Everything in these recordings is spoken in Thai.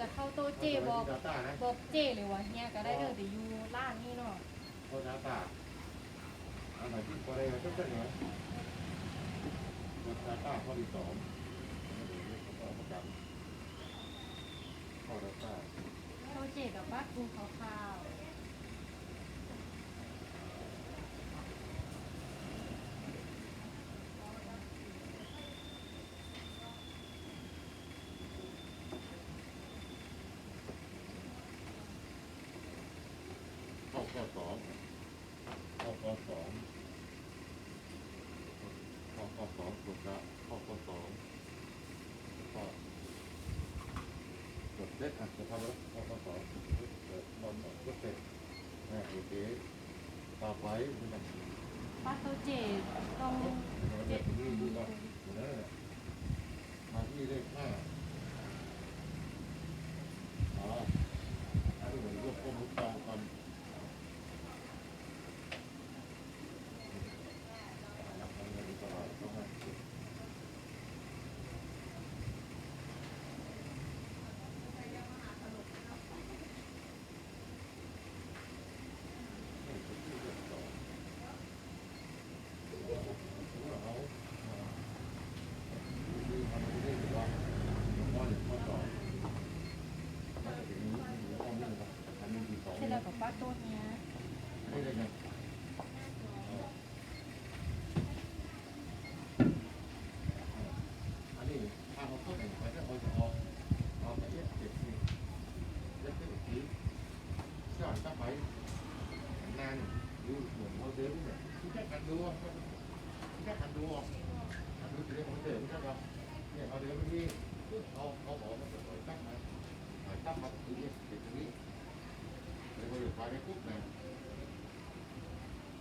จะเข้าโต๊ะเจบอกดาต้านะบอกเจเลยว่าเฮียก็ได้เด้อแต่อยู่ร้านนี้เนาะเขาดาต้าอันไหนที่พอได้ก็เป็นไงดาต้าข้อที่สองเขาประกันข้อดาต้าโต๊ะเจกับบ้านกูขาวข้อข้อ สองข้อข้อสองข้อข้อสองถูกแล้วข้อข้อสองข้อกดเล็กอะจะทำแล้วข้อข้อสองเกิดบอลก็เสร็จนะโอเคต่อไปมันจะๆบ้านโต๊ะเจต้องเจ็ดนี่ดูก่อนเดี๋ยวนะมาที่เลขห้าอ๋ออันนี้เหมือนรวบรวมลูกตองกันทำงานตลาดต้องมาเสร็จแล้วกับบ้านโต๊ะเนี้ย ไม่เลยนะอันนี้ทางเขาเข้าถึงไปแล้วเขาจะออกออกไปเย็ดเจ็ดนี่เย็ดเจ็ดทีสอนตั้งไปนานดูเหมือนเขาเดินเนี่ยที่แค่กันดูที่แค่กันดูกันดูจะได้ผมเดินใช่ป่ะเนี่ยเขาเดินไปที่เขาเขาบอกมันจะปล่อยตั้งมาปล่อยตั้งมาคือเนี่ยเจ็ดตรงนี้ เลยพออยู่ไปในปุ๊บเนี่ย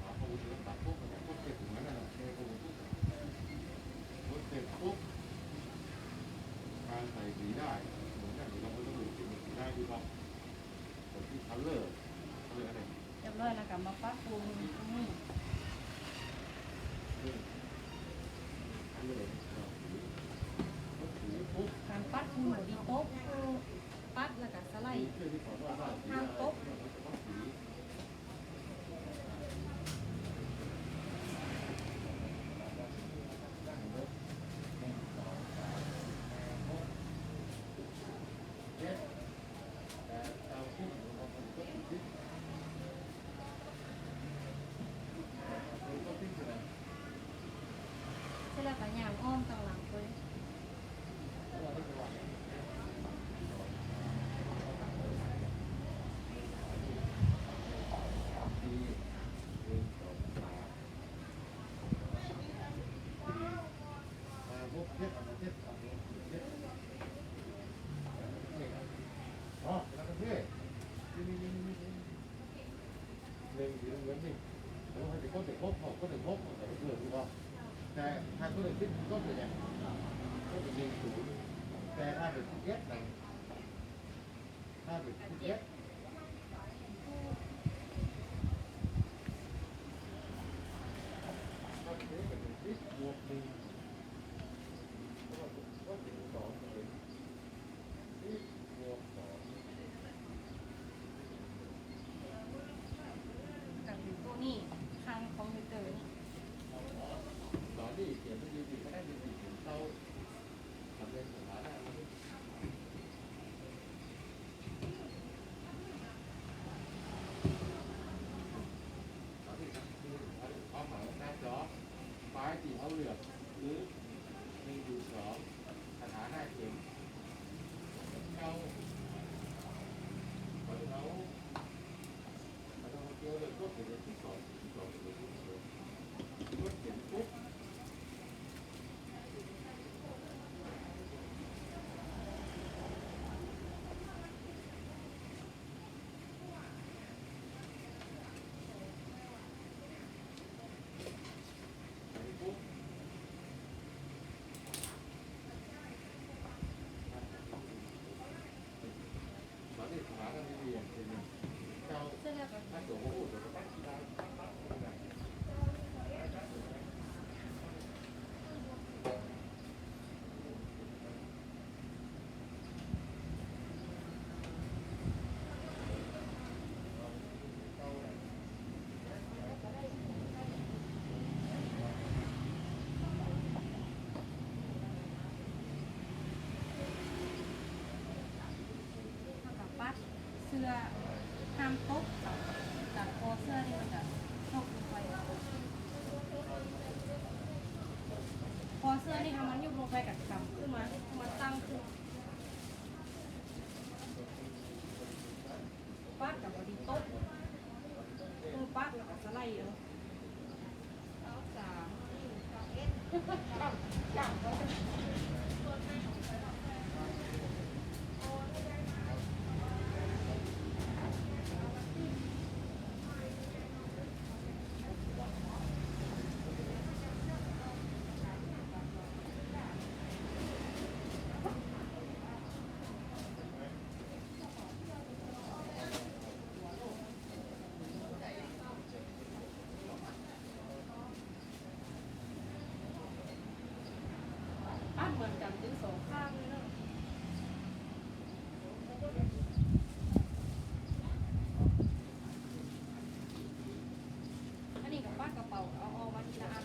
หาข้อมูลเรื่องตัดปุ๊บตัดปุ๊บเสร็จถึงนั้นนะเทข้อมูลปุ๊บปุ๊บเสร็จปุ๊บการใส่สีได้เหมือนกันเราไม่ต้องดูสีสีได้ดีป่ะแต่ที่คัลเลอร์คัลเลอร์อะไรเรียบร้อยแล้วกับมาป้าปูตรงนี้คัลเลอร์คัลเลอร์สีปุ๊บการปัดปูหนูดีโต๊ปัดแล้วก็สไลด์ทาสีได้สี เจ็ดแปดเก้าสิบเราคนก็ติดติดคนก็ติดอยู่นะ เส ร็จแล้วก็ย่างอ้อมกลางหลังเลยเพราะว่าที่จังหวัดเนี่ยสี่หนึ่งสองสามมาพวกเจ็ดเอามาเจ็ดเอามาเจ็ดอ๋อแล้วก็เท่นี่นี่นี่นี่นี่หนึ่งอยู่เงินนี่แล้วให้เด็กก็เด็กพบเขาก็เด็กพบเขาแต่ก็เกิดดีกว่า แต่ถ้าก็เด็กคิดก็เด็กเนี่ยก็เป็นหนึ่งศูนย์แต่ถ้าเด็กคิดเอสนะถ้าเด็กคิดเอสก็เด็กเป็นคิดบวกหนึ่งก็ก็เป็นสองเป็นคิดบวกสอง กับอยู่ตัวนี้ข้างคอมพิวเตอร์นี่ ตอนที่เขียนเป็นดีๆไม่ได้ดีๆถึงเข้าทำเรื่องสถานะมันตอนที่ทำคือความหมายของหน้าจอไฟล์ที่ เขาเลือกหรือมีอยู่สองสถานะเข็มเข้าคนเขาเราเกี่ยวเลยก็เป็นที่สองที่สองเป็นที่สองก็เขียนปุ๊บ ปุ๊บตอนนี้สถานะที่เรียนเป็นเจ้า เสร็จแล้วก็ ถ้าตัวผู้ตัวก็ตั้งที่ได้ ห้ามตกจากคอเสื้อนี่มันจะตกลงไปคอเสื้อนี่ทำมันยุบลงไปกับกำขึ้นมามันตั้งขึ้นปัดกับบอดีโต๊ะมือปัดแล้วก็สไลด์เอาเอาสามจับจับเขาจะ ปั้นเหมือนกัน ถึงสองข้างเลยเนาะอันนี้กับปั้นกระเป๋าเอาเอามาทีละอัน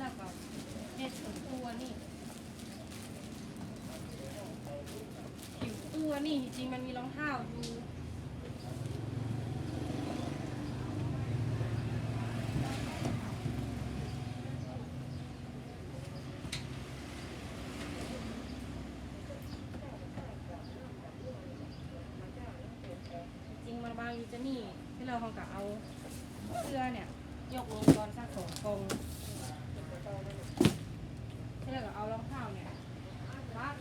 แล้วก็เน็ตถึงตัวนี่ผิวตัว นี่จริงมันมีรองเท้าอยู่จริงมันบางอยู่จะนี่ที่เราคงกะเอาเสื้อเนี่ย ยกลงก่อนสักสองกองที่เราก็เอารองเท้าเนี่ยวัด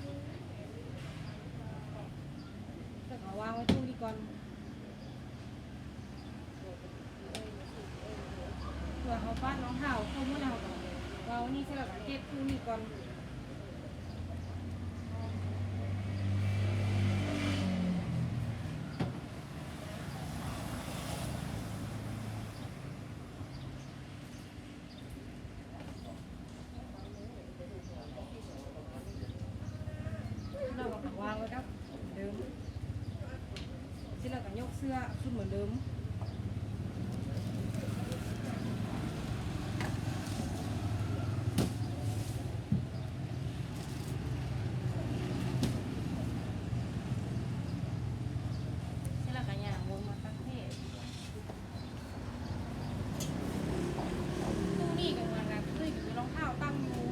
แล้วก็วางไว้ตู้นี้ก่อน เพื่อเขาฟาดรองเท้าเข้าเมื่อเราก็วางไว้นี่ใช่แล้วก็เก็บตู้นี้ก่อนเราก็วางไว้ครับเหมือนเดิมที่เราก็ยกเสื้อขึ้นเหมือนเดิมที่เราก็ย่างวนมาตั้งเทศตู้นี่กับมันกันตู้กับรองเท้าตั้งอยู่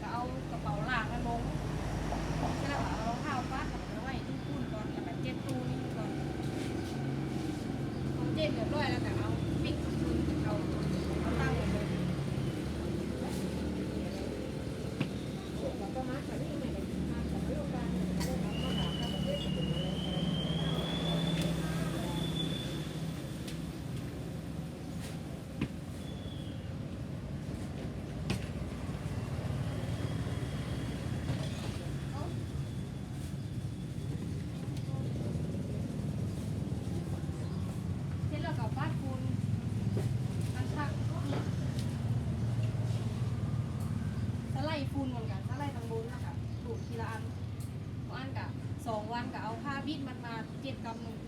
ก็เอากระเป๋าลากมันลง แล้วเอารองเท้าฟาดกับไว้ที่ตู้ก่อนแล้วก็เจ็บตู้นี่ก่อนพอ เจ็บเรียบร้อยแล้วก็เอาปิกคืนเอาเอาตั้งไว้เลยเสร็จแล้วก็ฟาดคูณอันทักนี่สไลด์ฟูนเหมือนกันสไลด์ทางบนนะคะถูกทีละอันอันกับสองวันก็เอาผ้าบิดมันมาเจ็ดกำหนึ่ง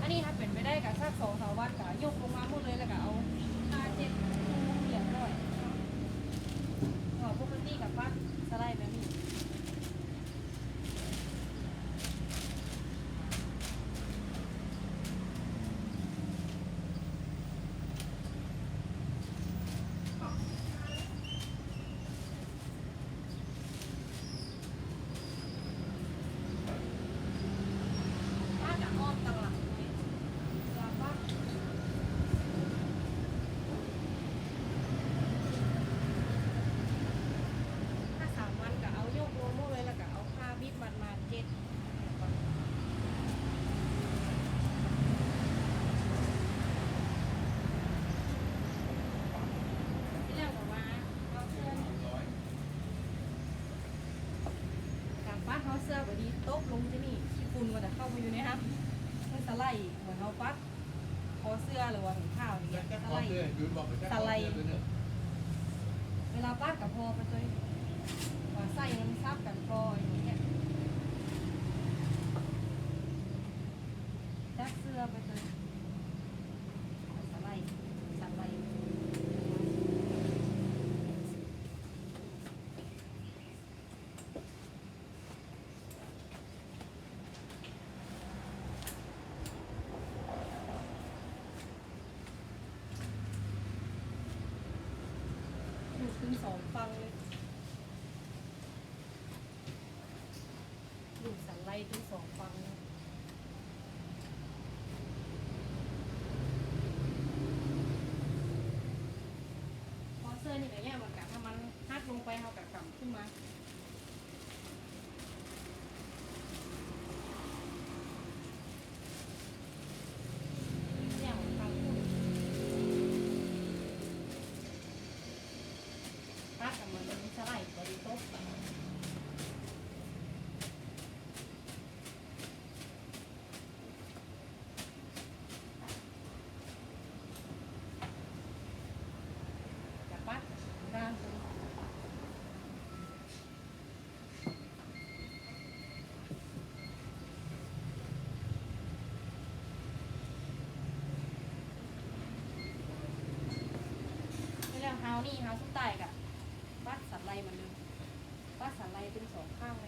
อันนี้ถ้าเป็นไปได้กับสักสองสามวันก็ ยกลงมาหมดเลยแล้วก็เอาผ้าเจ็ดเรียบร้อยก็ปกติกับฟาดสไลด์แบบนี้ โต๊ะลงที่นี่ที่ฝุ่นก็จะเข้าไปอยู่ในฮับมันสไล่เหมือนเอาปัดคอเสื้อหรือว่าถุงข้าวอย่างเงี้ยสไลด์สไลด์เสื้อตัวเนี่ยเวลาปัดกับพอไปเลยว่าใส่มันซับกันพออย่างเงี้ยจักเสื้อไปเลยสไลด์สไลด์ สองฟังเลยอยู่สันไล่คุณสองฟังเลยพอเสื้อนี่ก็แย่เหมือนกันถ้ามันหักลงไปเขากะกำขึ้นมา อย่างฟังพูดปัดกับมันเป็นสไลด์บริโภคจะปัดร่างตัว นี่เฮาสุดใต้กับวัดสันไลมันเลยวัดสันไลเป็นสองข้างเลย